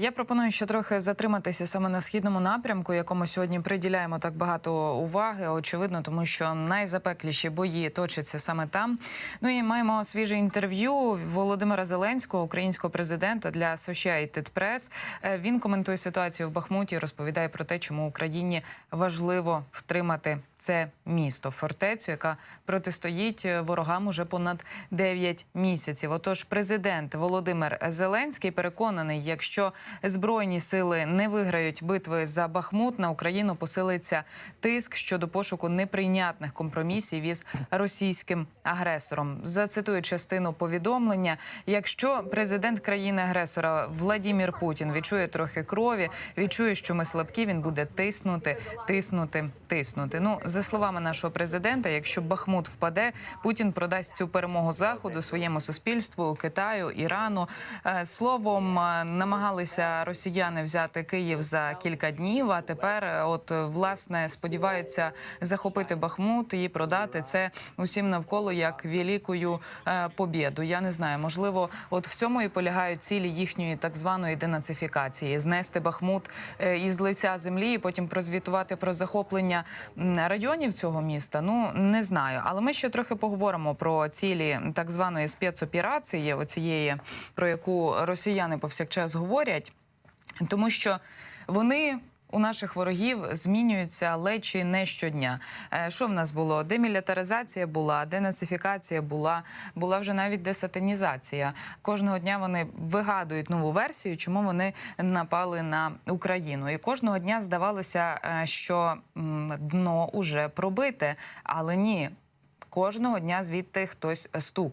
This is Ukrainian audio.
Я пропоную ще трохи затриматися саме на східному напрямку, якому сьогодні приділяємо так багато уваги. Очевидно, тому що найзапекліші бої точаться саме там. Ну і маємо свіже інтерв'ю Володимира Зеленського, українського президента для Associated Press. Е, Він коментує ситуацію в Бахмуті, розповідає про те, чому Україні важливо втримати це місто, фортецю, яка протистоїть е, ворогам уже понад 9 місяців. Отож, президент Володимир Зеленський переконаний, якщо збройні сили не виграють битви за Бахмут, на Україну посилиться тиск щодо пошуку неприйнятних компромісів із російським агресором. Зацитую частину повідомлення: якщо президент країни-агресора Владімір Путін відчує трохи крові, відчує, що ми слабкі, він буде тиснути, тиснути, тиснути. Ну за словами нашого президента, якщо Бахмут впаде, Путін продасть цю перемогу заходу своєму суспільству, Китаю, Ірану. Е, Словом, е, намагалися росіяни взяти Київ за кілька днів. А тепер, е, от власне, сподіваються захопити Бахмут і продати це усім навколо як великою е, побєду. Я не знаю, можливо, от в цьому і полягають цілі їхньої так званої денацифікації, знести Бахмут е, із лиця землі, і потім прозвітувати про захоплення районів цього міста. Ну не знаю, але ми ще трохи поговоримо про цілі так званої спецоперації, оцієї про яку росіяни повсякчас говорять, тому що вони. У наших ворогів змінюються ледь чи не щодня. Е, Що в нас було? Демілітаризація була, денацифікація була, була вже навіть десатанізація. Кожного дня вони вигадують нову версію, чому вони напали на Україну. І кожного дня здавалося, е, що дно уже пробите, але ні. Кожного дня звідти хтось стукає.